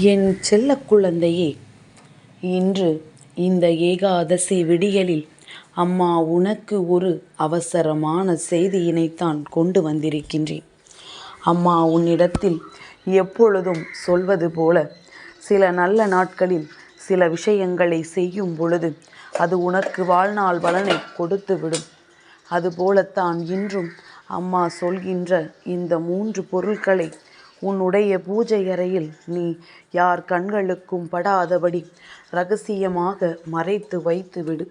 என் செல்ல குழந்தையே இன்று இந்த ஏகாதசி விடியலில் அம்மா உனக்கு ஒரு அவசரமான செய்தியினைத்தான் கொண்டு வந்திருக்கின்றேன். அம்மா உன்னிடத்தில் எப்பொழுதும் சொல்வது போல சில நல்ல நாட்களில் சில விஷயங்களை செய்யும் பொழுது அது உனக்கு வாழ்நாள் பலனை கொடுத்துவிடும் அதுபோலத்தான் இன்றும் அம்மா சொல்கின்ற இந்த மூன்று பொருட்களை உன்னுடைய பூஜை அறையில் நீ யார் கண்களுக்கும் படாதபடி ரகசியமாக மறைத்து வைத்துவிடு.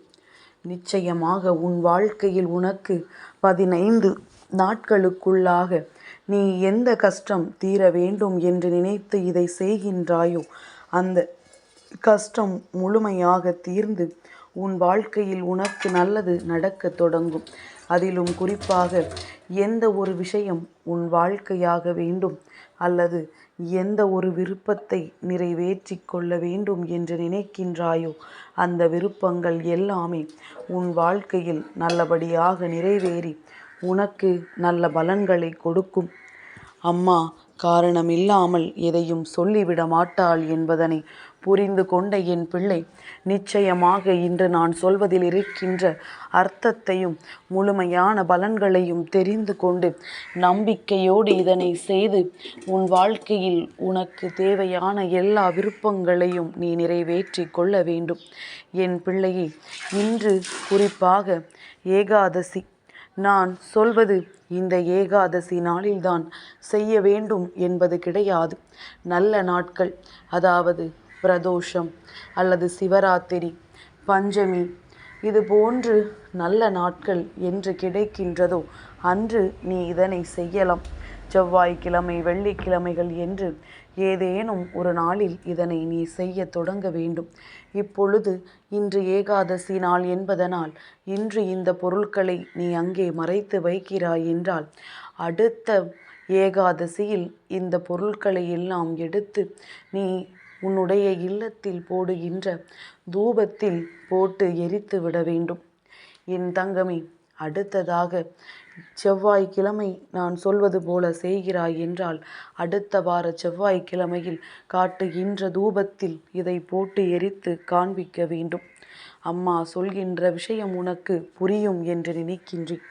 நிச்சயமாக உன் வாழ்க்கையில் உனக்கு பதினைந்து நாட்களுக்குள்ளாக நீ எந்த கஷ்டம் தீர வேண்டும் என்று நினைத்து இதை செய்கின்றாயோ அந்த கஷ்டம் முழுமையாக தீர்ந்து உன் வாழ்க்கையில் உனக்கு நல்லது நடக்கத் தொடங்கும். அதிலும் குறிப்பாக எந்த ஒரு விஷயம் உன் வாழ்க்கையாக வேண்டும் அல்லது எந்த ஒரு விருப்பத்தை நிறைவேற்றி கொள்ள வேண்டும் என்று நினைக்கின்றாயோ அந்த விருப்பங்கள் எல்லாமே உன் வாழ்க்கையில் நல்லபடியாக நிறைவேறி உனக்கு நல்ல பலன்களை கொடுக்கும். அம்மா காரணமில்லாமல் எதையும் சொல்லிவிட மாட்டாள் என்பதனை புரிந்து கொண்ட என் பிள்ளை நிச்சயமாக இன்று நான் சொல்வதில் இருக்கின்ற அர்த்தத்தையும் முழுமையான பலன்களையும் தெரிந்து கொண்டு நம்பிக்கையோடு இதனை செய்து உன் வாழ்க்கையில் உனக்கு தேவையான எல்லா விருப்பங்களையும் நீ நிறைவேற்றி கொள்ள வேண்டும். என் பிள்ளையை இன்று குறிப்பாக ஏகாதசி. நான் சொல்வது இந்த ஏகாதசி நாளில்தான் செய்ய வேண்டும் என்பது கிடையாது. நல்ல நாட்கள் அதாவது பிரதோஷம் அல்லது சிவராத்திரி பஞ்சமி இது போன்று நல்ல நாட்கள் என்று கிடைக்கின்றதோ அன்று நீ இதனை செய்யலாம். செவ்வாய்க்கிழமை வெள்ளிக்கிழமைகள் என்று ஏதேனும் ஒரு நாளில் இதனை நீ செய்ய தொடங்க வேண்டும். இப்பொழுது இன்று ஏகாதசி நாள் என்பதனால் இன்று இந்த பொருட்களை நீ அங்கே மறைத்து வைக்கிறாய் என்றால் அடுத்த ஏகாதசியில் இந்த பொருட்களை எல்லாம் எடுத்து நீ உன்னுடைய இல்லத்தில் போடுகின்ற தூபத்தில் போட்டு எரித்து விட வேண்டும். என் தங்கமே அடுத்ததாக செவ்வாய்க்கிழமை நான் சொல்வது போல செய்கிறாய் என்றால் அடுத்த வார செவ்வாய்க்கிழமையில் காட்டுகின்ற தூபத்தில் இதை போட்டு எரித்து காண்பிக்க வேண்டும். அம்மா சொல்கின்ற விஷயம் உனக்கு புரியும் என்று நினைக்கின்றேன்.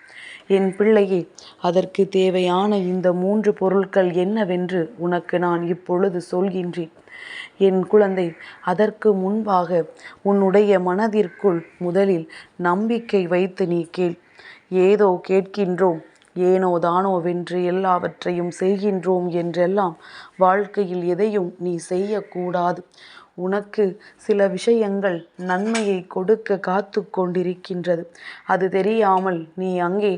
என் பிள்ளையே அதற்கு தேவையான இந்த மூன்று பொருட்கள் என்னவென்று உனக்கு நான் இப்பொழுது சொல்கின்றேன். என் குழந்தை அதற்கு முன்பாக உன்னுடைய மனதிற்குள் முதலில் நம்பிக்கை வைத்து நீ கேள். ஏதோ கேட்கின்றோம் ஏனோ தானோ வென்று எல்லாவற்றையும் செய்கின்றோம் என்றெல்லாம் வாழ்க்கையில் எதையும் நீ செய்யக்கூடாது. உனக்கு சில விஷயங்கள் நன்மையை கொடுக்க காத்து கொண்டிருக்கின்றது. அது தெரியாமல் நீ அங்கே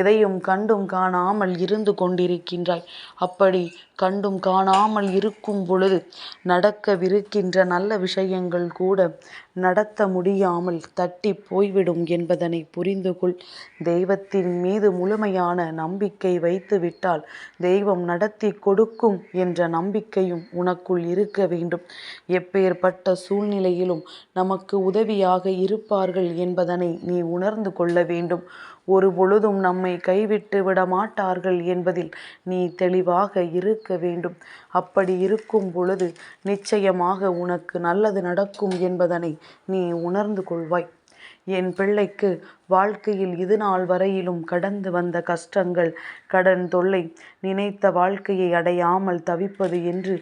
எதையும் கண்டும் காணாமல் இருந்து கொண்டிருக்கின்றாய். அப்படி கண்டும் காணாமல் இருக்கும் பொழுது நடக்கவிருக்கின்ற நல்ல விஷயங்கள் கூட நடத்த முடியாமல் தட்டி போய்விடும் என்பதனை புரிந்து கொள். தெய்வத்தின் மீது முழுமையான நம்பிக்கை வைத்துவிட்டால் தெய்வம் நடத்தி கொடுக்கும் என்ற நம்பிக்கையும் உனக்குள் இருக்க வேண்டும். எப்பேற்பட்ட சூழ்நிலையிலும் நமக்கு உதவியாக இருப்பார்கள் என்பதனை நீ உணர்ந்து கொள்ள வேண்டும். ஒரு பொழுதும் நம்மை கைவிட்டு விட மாட்டார்கள் என்பதில் நீ தெளிவாக இருக்க வேண்டும். அப்படி இருக்கும் பொழுது நிச்சயமாக உனக்கு நல்லது நடக்கும் என்பதனை நீ உணர்ந்து கொள்வாய். என் பிள்ளைக்கு வாழ்க்கையில் இது நாள் வரையிலும் கடந்து வந்த கஷ்டங்கள் கடன் தொல்லை நினைத்த வாழ்க்கையை அடையாமல் தவிப்பது என்று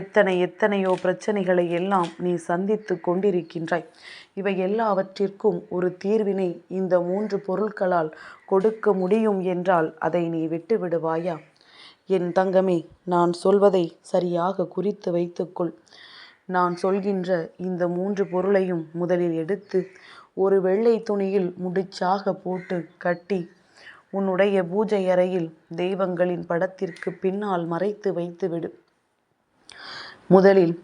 எத்தனை எத்தனையோ பிரச்சனைகளை எல்லாம் நீ சந்தித்து கொண்டிருக்கின்றாய். இவை எல்லாவற்றிற்கும் ஒரு தீர்வினை இந்த மூன்று பொருட்களால் கொடுக்க முடியும் என்றால் அதை நீ விட்டு விடுவாயா? என் தங்கமே நான் சொல்வதை சரியாக குறித்து வைத்துக்கொள். நான் சொல்கின்ற இந்த மூன்று பொருளையும் முதலில் எடுத்து ஒரு வெள்ளை துணியில் முடிச்சாக போட்டு கட்டி உன்னுடைய பூஜை அறையில் தெய்வங்களின் படத்திற்கு பின்னால் மறைத்து வைத்துவிடு. முதலில்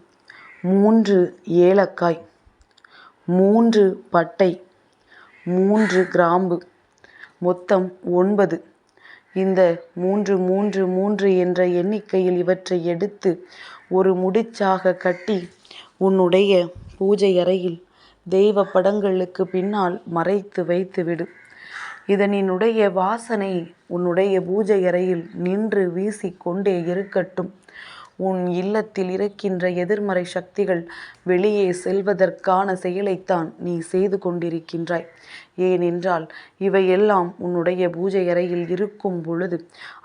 மூன்று ஏலக்காய் மூன்று பட்டை மூன்று கிராம்பு மொத்தம் ஒன்பது. இந்த மூன்று மூன்று மூன்று என்ற எண்ணிக்கையில் இவற்றை எடுத்து ஒரு முடிச்சாக கட்டி உன்னுடைய பூஜை அறையில் தெய்வ படங்களுக்கு பின்னால் மறைத்து வைத்துவிடு இதனினுடைய வாசனை உன்னுடைய பூஜை அறையில் நின்று வீசிக்கொண்டே இருக்கட்டும். உன் இல்லத்தில் இருக்கின்ற எதிர்மறை சக்திகள் வெளியே செல்வதற்கான செயலைத்தான் நீ செய்து கொண்டிருக்கின்றாய். ஏனென்றால் இவையெல்லாம் உன்னுடைய பூஜை அறையில் இருக்கும் பொழுது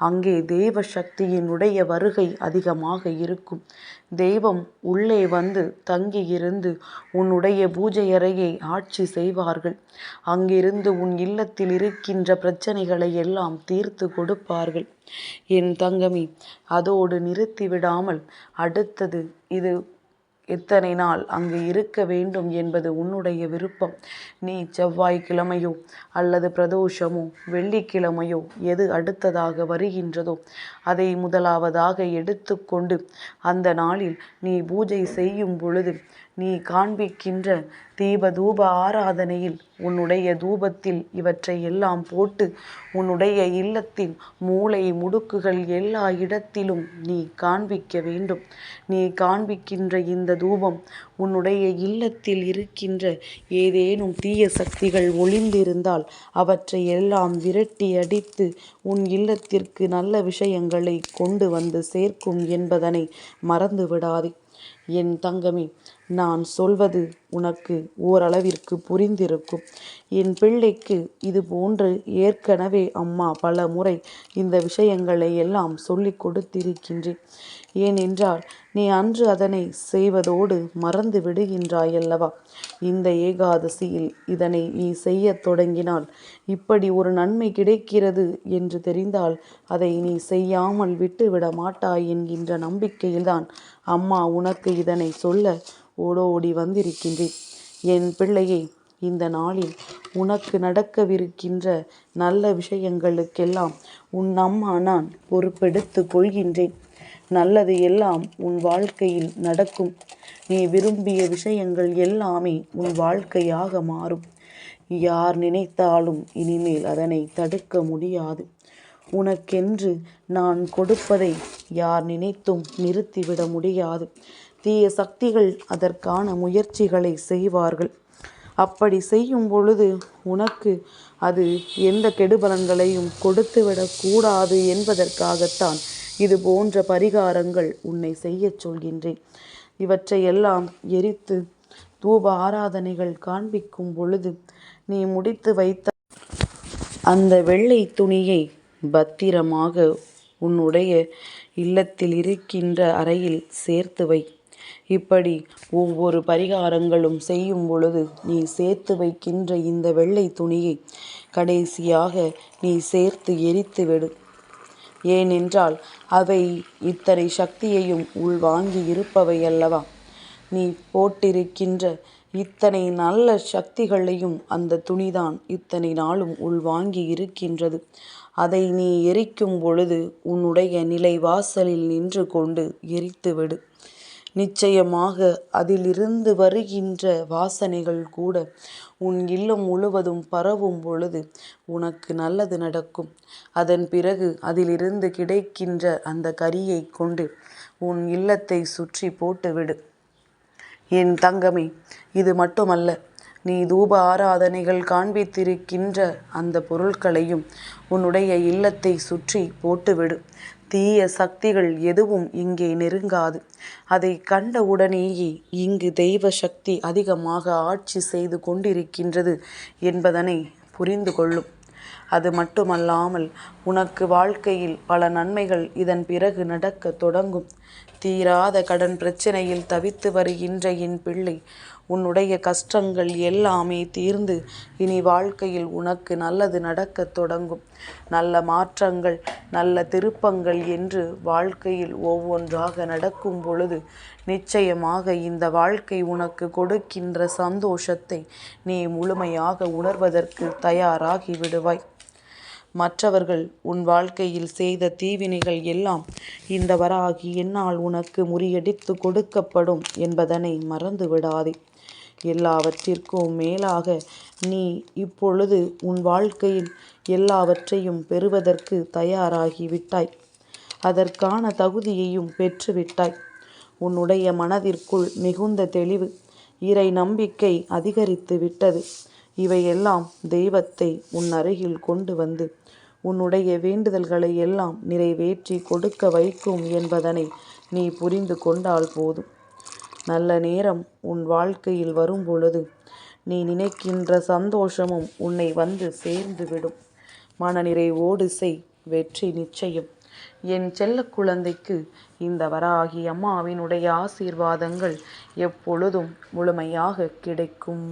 அங்கே தெய்வ சக்தியினுடைய வருகை அதிகமாக இருக்கும். தெய்வம் உள்ளே வந்து தங்கியிருந்து உன்னுடைய பூஜை அறையை ஆட்சி செய்வார்கள். அங்கிருந்து உன் இல்லத்தில் இருக்கின்ற பிரச்சனைகளை எல்லாம் தீர்த்து கொடுப்பார்கள். என் தங்கமி அதோடு நிறுத்திவிடாமல் அடுத்தது இது எத்தனை நாள் அங்கு இருக்க வேண்டும் என்பது உன்னுடைய விருப்பம். நீ செவ்வாய்க்கிழமையோ அல்லது பிரதோஷமோ வெள்ளிக்கிழமையோ எது அடுத்ததாக வருகின்றதோ அதை முதலாவதாக எடுத்துக்கொண்டு அந்த நாளில் நீ பூஜை செய்யும் பொழுது நீ காண்பிக்கின்ற தீப தூப ஆராதனையில் உன்னுடைய தூபத்தில் இவற்றை எல்லாம் போட்டு உன்னுடைய இல்லத்தில் மூளை முடுக்குகள் எல்லா இடத்திலும் நீ காண்பிக்க வேண்டும். நீ காண்பிக்கின்ற இந்த தூபம் உன்னுடைய இல்லத்தில் இருக்கின்ற ஏதேனும் தீய சக்திகள் ஒளிந்திருந்தால் அவற்றை எல்லாம் விரட்டி அடித்து உன் இல்லத்திற்கு நல்ல விஷயங்களை கொண்டு வந்து சேர்க்கும் என்பதனை மறந்து விடாதே என் தங்கமே நான் சொல்வது உனக்கு ஓரளவிற்கு புரிந்திருக்கும். என் பிள்ளைக்கு இது போன்று ஏற்கனவே அம்மா பல முறை இந்த விஷயங்களை எல்லாம் சொல்லிக் கொடுத்திருக்கின்றேன். ஏனென்றால் நீ அன்று அதனை செய்வதோடு மறந்து விடுகின்றாயல்லவா? இந்த ஏகாதசியில் இதனை நீ செய்யத் தொடங்கினால் இப்படி ஒரு நன்மை கிடைக்கிறது என்று தெரிந்தால் அதை நீ செய்யாமல் விட்டுவிட மாட்டாய் என்கின்ற நம்பிக்கையில்தான் அம்மா உனக்கு இதனை சொல்ல ஓடோடி வந்திருக்கின்றேன். என் பிள்ளையை இந்த நாளில் உனக்கு நடக்கவிருக்கின்ற நல்ல விஷயங்களுக்கெல்லாம் உன் அம்மா நான் பொறுப்பெடுத்து கொள்கின்றேன். நல்லது எல்லாம் உன் வாழ்க்கையில் நடக்கும். நீ விரும்பிய விஷயங்கள் எல்லாமே உன் வாழ்க்கையாக மாறும். யார் நினைத்தாலும் இனிமேல் அதனை தடுக்க முடியாது. உனக்கென்று நான் கொடுப்பதை யார் நினைத்தும் நிறுத்திவிட முடியாது. தீய சக்திகள் அதற்கான முயற்சிகளை செய்வார்கள். அப்படி செய்யும் பொழுது உனக்கு அது எந்த கெடுபலன்களையும் கொடுத்துவிடக்கூடாது என்பதற்காகத்தான் இது போன்ற பரிகாரங்கள் உன்னை செய்யச் சொல்கின்றேன். இவற்றையெல்லாம் எரித்து தூப ஆராதனைகள் காண்பிக்கும் பொழுது நீ முடித்து வைத்த அந்த வெள்ளை துணியை பத்திரமாக உன்னுடைய இல்லத்தில் இருக்கின்ற அறையில் சேர்த்து வை. இப்படி ஒவ்வொரு பரிகாரங்களும் செய்யும் பொழுது நீ சேர்த்து வைக்கின்ற இந்த வெள்ளை துணியை கடைசியாக நீ சேர்த்து எரித்து விடு. ஏனென்றால் அவை இத்தனை சக்தியையும் உள்வாங்கி இருப்பவை அல்லவா? நீ போட்டிருக்கின்ற இத்தனை நல்ல சக்திகளையும் அந்த துணிதான் இத்தனை நாளும் உள்வாங்கி இருக்கின்றது. அதை நீ எரிக்கும் பொழுது உன்னுடைய நிலை வாசலில் நின்று கொண்டு எரித்துவிடு நிச்சயமாக அதிலிருந்து வருகின்ற வாசனைகள் கூட உன் இல்லம் முழுவதும் பரவும் பொழுது உனக்கு நல்லது நடக்கும். அதன் பிறகு அதிலிருந்து கிடைக்கின்ற அந்த கரியை கொண்டு உன் இல்லத்தை சுற்றி போட்டுவிடு. என் தங்கமே இது மட்டுமல்ல நீ தூப ஆராதனைகள் காண்பித்திருக்கின்ற அந்த பொருட்களையும் உன்னுடைய இல்லத்தை சுற்றி போட்டுவிடு. தீய சக்திகள் எதுவும் இங்கே நெருங்காது. அதை கண்டவுடனேயே இங்கு தெய்வ சக்தி அதிகமாக ஆட்சி செய்து கொண்டிருக்கின்றது என்பதனை புரிந்து கொள்ளும். அது மட்டுமல்லாமல் உனக்கு வாழ்க்கையில் பல நன்மைகள் இதன் பிறகு நடக்க தொடங்கும். தீராத கடன் பிரச்சனையில் தவித்து வருகின்ற என் பிள்ளை உன்னுடைய கஷ்டங்கள் எல்லாமே தீர்ந்து இனி வாழ்க்கையில் உனக்கு நல்லது நடக்கத் தொடங்கும். நல்ல மாற்றங்கள் நல்ல திருப்பங்கள் என்று வாழ்க்கையில் ஒவ்வொன்றாக நடக்கும் பொழுது நிச்சயமாக இந்த வாழ்க்கை உனக்கு கொடுக்கின்ற சந்தோஷத்தை நீ முழுமையாக உணர்வதற்கு தயாராகி விடுவாய். மற்றவர்கள் உன் வாழ்க்கையில் செய்த தீவினைகள் எல்லாம் இந்த வராகி என்னால் உனக்கு முறியடித்து கொடுக்கப்படும் என்பதனை மறந்து விடாதே எல்லாவற்றிற்கும் மேலாக நீ இப்பொழுது உன் வாழ்க்கையில் எல்லாவற்றையும் பெறுவதற்கு தயாராகி விட்டாய் அதற்கான தகுதியையும் பெற்றுவிட்டாய். உன்னுடைய மனதிற்குள் மிகுந்த தெளிவு இறை நம்பிக்கை அதிகரித்து விட்டது. இவையெல்லாம் தெய்வத்தை உன் அருகில் கொண்டு வந்து உன்னுடைய வேண்டுதல்களை எல்லாம் நிறைவேற்றி கொடுக்க வைக்கும் என்பதனை நீ புரிந்து கொண்டால் போதும். நல்ல நேரம் உன் வாழ்க்கையில் வரும் பொழுது நீ நினைக்கின்ற சந்தோஷமும் உன்னை வந்து சேர்ந்து விடும் மனநிறைவோடு செய் வெற்றி நிச்சயம். என் செல்ல குழந்தைக்கு இந்த வராகி அம்மாவினுடைய ஆசீர்வாதங்கள் எப்பொழுதும் முழுமையாக கிடைக்கும்.